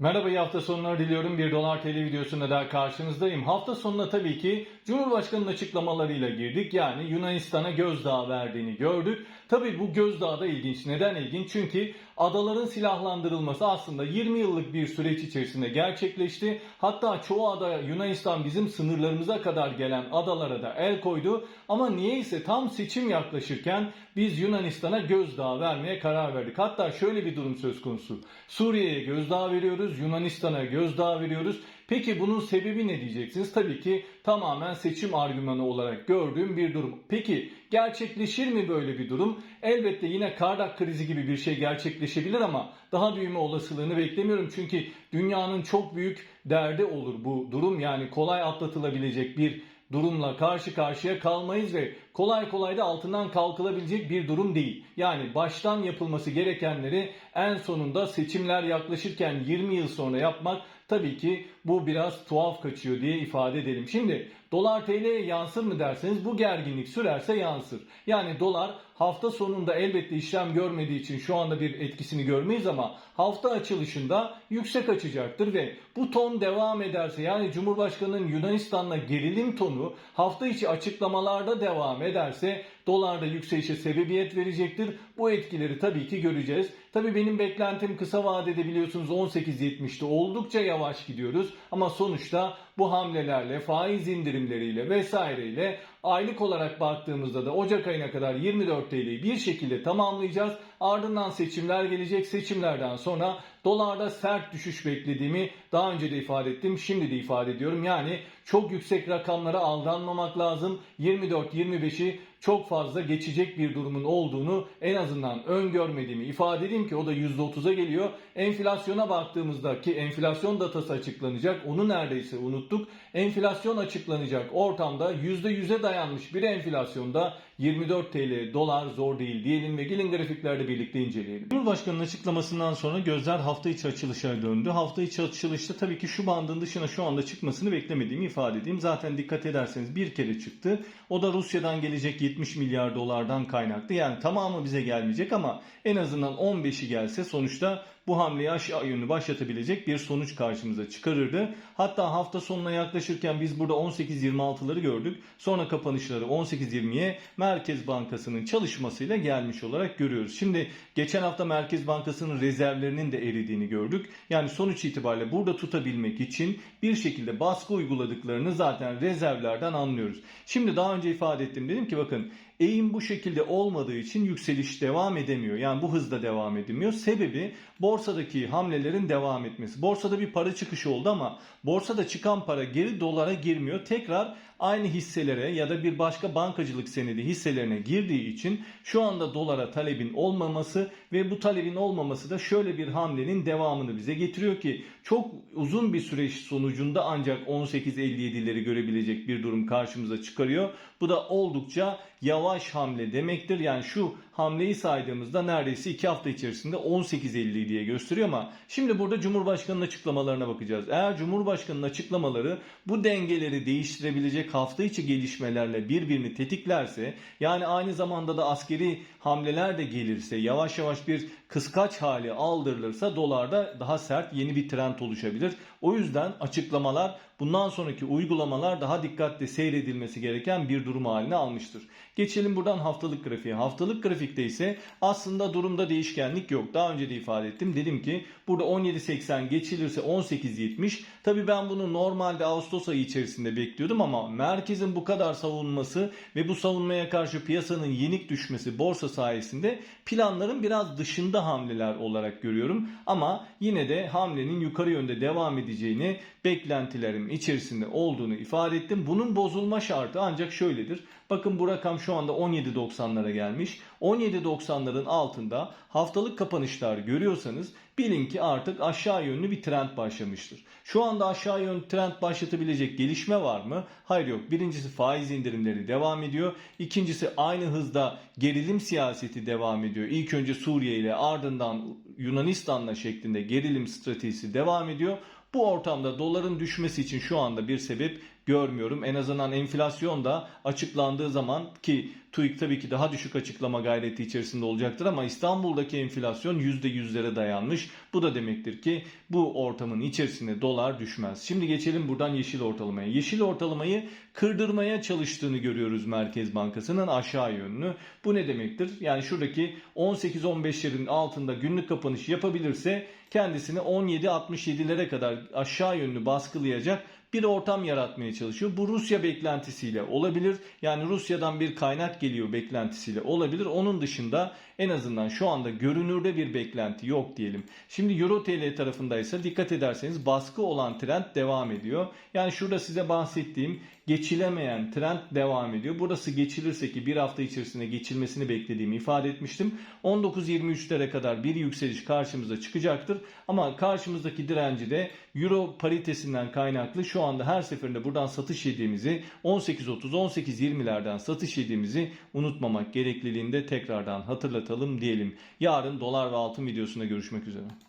Merhaba iyi hafta sonları diliyorum. Bir Dolar TL videosunda daha karşınızdayım. Hafta sonuna tabii ki Cumhurbaşkanı'nın açıklamalarıyla girdik. Yani Yunanistan'a gözdağı verdiğini gördük. Tabii bu gözdağı da ilginç. Neden ilginç? Çünkü adaların silahlandırılması aslında 20 yıllık bir süreç içerisinde gerçekleşti. Hatta çoğu ada Yunanistan bizim sınırlarımıza kadar gelen adalara da el koydu. Ama niyeyse tam seçim yaklaşırken biz Yunanistan'a gözdağı vermeye karar verdik. Hatta şöyle bir durum söz konusu. Suriye'ye gözdağı veriyoruz, Yunanistan'a gözdağı veriyoruz. Peki bunun sebebi ne diyeceksiniz? Tabii ki tamamen seçim argümanı olarak gördüğüm bir durum. Peki gerçekleşir mi böyle bir durum? Elbette yine Kardak krizi gibi bir şey gerçekleşebilir ama daha büyüme olasılığını beklemiyorum. Çünkü dünyanın çok büyük derdi olur bu durum. Yani kolay atlatılabilecek bir durumla karşı karşıya kalmayız ve kolay kolay da altından kalkılabilecek bir durum değil. Yani baştan yapılması gerekenleri en sonunda seçimler yaklaşırken 20 yıl sonra yapmak tabii ki bu biraz tuhaf kaçıyor diye ifade edelim. Şimdi dolar TL'ye yansır mı derseniz bu gerginlik sürerse yansır. Yani dolar hafta sonunda elbette işlem görmediği için şu anda bir etkisini görmeyiz ama hafta açılışında yüksek açacaktır ve bu ton devam ederse yani Cumhurbaşkanı'nın Yunanistan'la gerilim tonu hafta içi açıklamalarda devam ederse dolarda yükselişe sebebiyet verecektir. Bu etkileri tabii ki göreceğiz. Tabii benim beklentim kısa vadede biliyorsunuz 18.70'te oldukça yavaş gidiyoruz ama sonuçta bu hamlelerle, faiz indirimleriyle vesaireyle aylık olarak baktığımızda da Ocak ayına kadar 24 TL'yi bir şekilde tamamlayacağız. Ardından seçimler gelecek. Seçimlerden sonra dolarda sert düşüş beklediğimi daha önce de ifade ettim. Şimdi de ifade ediyorum. Yani çok yüksek rakamlara aldanmamak lazım. 24-25'i çok fazla geçecek bir durumun olduğunu en azından öngörmediğimi ifade edeyim ki o da %30'a geliyor. Enflasyona baktığımızda ki enflasyon datası açıklanacak onu neredeyse unuttuk. Enflasyon açıklanacak ortamda %100'e dayanmış bir enflasyonda 24 TL dolar zor değil diyelim ve gelin grafiklerde birlikte inceleyelim. Cumhurbaşkanının açıklamasından sonra gözler hafta içi açılışa döndü. Hafta içi açılışta tabii ki şu bandın dışına şu anda çıkmasını beklemediğimi ifade edeyim. Zaten dikkat ederseniz bir kere çıktı. O da Rusya'dan gelecek 70 milyar dolardan kaynaklı. Yani tamamı bize gelmeyecek ama en azından 15'i gelse sonuçta bu hamleyi aşağı yönlü başlatabilecek bir sonuç karşımıza çıkarırdı. Hatta hafta sonuna yaklaşırken biz burada 18.26'ları gördük. Sonra kapanışları 18.20'ye Merkez Bankası'nın çalışmasıyla gelmiş olarak görüyoruz. Şimdi geçen hafta Merkez Bankası'nın rezervlerinin de eridiğini gördük. Yani sonuç itibariyle burada tutabilmek için bir şekilde baskı uyguladıklarını zaten rezervlerden anlıyoruz. Şimdi daha önce ifade ettim dedim ki bakın eğim bu şekilde olmadığı için yükseliş devam edemiyor. Yani bu hızda devam edemiyor. Sebebi borsadaki hamlelerin devam etmesi. Borsada bir para çıkışı oldu ama borsada çıkan para geri dolara girmiyor. Tekrar aynı hisselere ya da bir başka bankacılık senedi hisselerine girdiği için şu anda dolara talebin olmaması ve bu talebin olmaması da şöyle bir hamlenin devamını bize getiriyor ki çok uzun bir süreç sonucunda ancak 18.57'leri görebilecek bir durum karşımıza çıkarıyor. Bu da oldukça yavaş hamle demektir. Yani şu hamleyi saydığımızda neredeyse 2 hafta içerisinde 18.50 diye gösteriyor ama şimdi burada Cumhurbaşkanı'nın açıklamalarına bakacağız. Eğer Cumhurbaşkanı'nın açıklamaları bu dengeleri değiştirebilecek hafta içi gelişmelerle birbirini tetiklerse yani aynı zamanda da askeri hamleler de gelirse yavaş yavaş bir kıskaç hali aldırılırsa dolarda daha sert yeni bir trend oluşabilir. O yüzden açıklamalar bundan sonraki uygulamalar daha dikkatli seyredilmesi gereken bir durum haline almıştır. Geçelim buradan haftalık grafiğe. Haftalık grafikte ise aslında durumda değişkenlik yok. Daha önce de ifade ettim. Dedim ki burada 17.80 geçilirse 18.70. Tabi ben bunu normalde Ağustos ayı içerisinde bekliyordum ama merkezin bu kadar savunması ve bu savunmaya karşı piyasanın yenik düşmesi borsa sayesinde planların biraz dışında hamleler olarak görüyorum. Ama yine de hamlenin yukarı yönde devam edeceğini beklentilerim içerisinde olduğunu ifade ettim. Bunun bozulma şartı ancak şöyledir. Bakın bu rakam şu anda 17.90'lara gelmiş. 17.90'ların altında haftalık kapanışlar görüyorsanız bilin ki artık aşağı yönlü bir trend başlamıştır. Şu anda aşağı yönlü trend başlatabilecek gelişme var mı? Hayır yok. Birincisi faiz indirimleri devam ediyor. İkincisi aynı hızda gerilim siyaseti devam ediyor. İlk önce Suriye ile ardından Yunanistan'la şeklinde gerilim stratejisi devam ediyor. Bu ortamda doların düşmesi için şu anda bir sebep görmüyorum. En azından enflasyon da açıklandığı zaman ki TÜİK tabii ki daha düşük açıklama gayreti içerisinde olacaktır ama İstanbul'daki enflasyon %100'lere dayanmış. Bu da demektir ki bu ortamın içerisinde dolar düşmez. Şimdi geçelim buradan yeşil ortalamaya. Yeşil ortalamayı kırdırmaya çalıştığını görüyoruz Merkez Bankası'nın aşağı yönlü. Bu ne demektir? Yani şuradaki 18-15'lerin altında günlük kapanış yapabilirse kendisini 17-67'lere kadar aşağı yönlü baskılayacak bir ortam yaratmaya çalışıyor. Bu Rusya beklentisiyle olabilir. Yani Rusya'dan bir kaynak geliyor beklentisiyle olabilir. Onun dışında en azından şu anda görünürde bir beklenti yok diyelim. Şimdi Euro TL tarafındaysa dikkat ederseniz baskı olan trend devam ediyor. Yani şurada size bahsettiğim geçilemeyen trend devam ediyor. Burası geçilirse ki bir hafta içerisinde geçilmesini beklediğimi ifade etmiştim. 19.23'lere kadar bir yükseliş karşımıza çıkacaktır. Ama karşımızdaki direnci de Euro paritesinden kaynaklı şu anda her seferinde buradan satış yediğimizi 18.30-18.20'lerden satış yediğimizi unutmamak gerekliliğinde tekrardan hatırlatalım diyelim. Yarın dolar ve altın videosunda görüşmek üzere.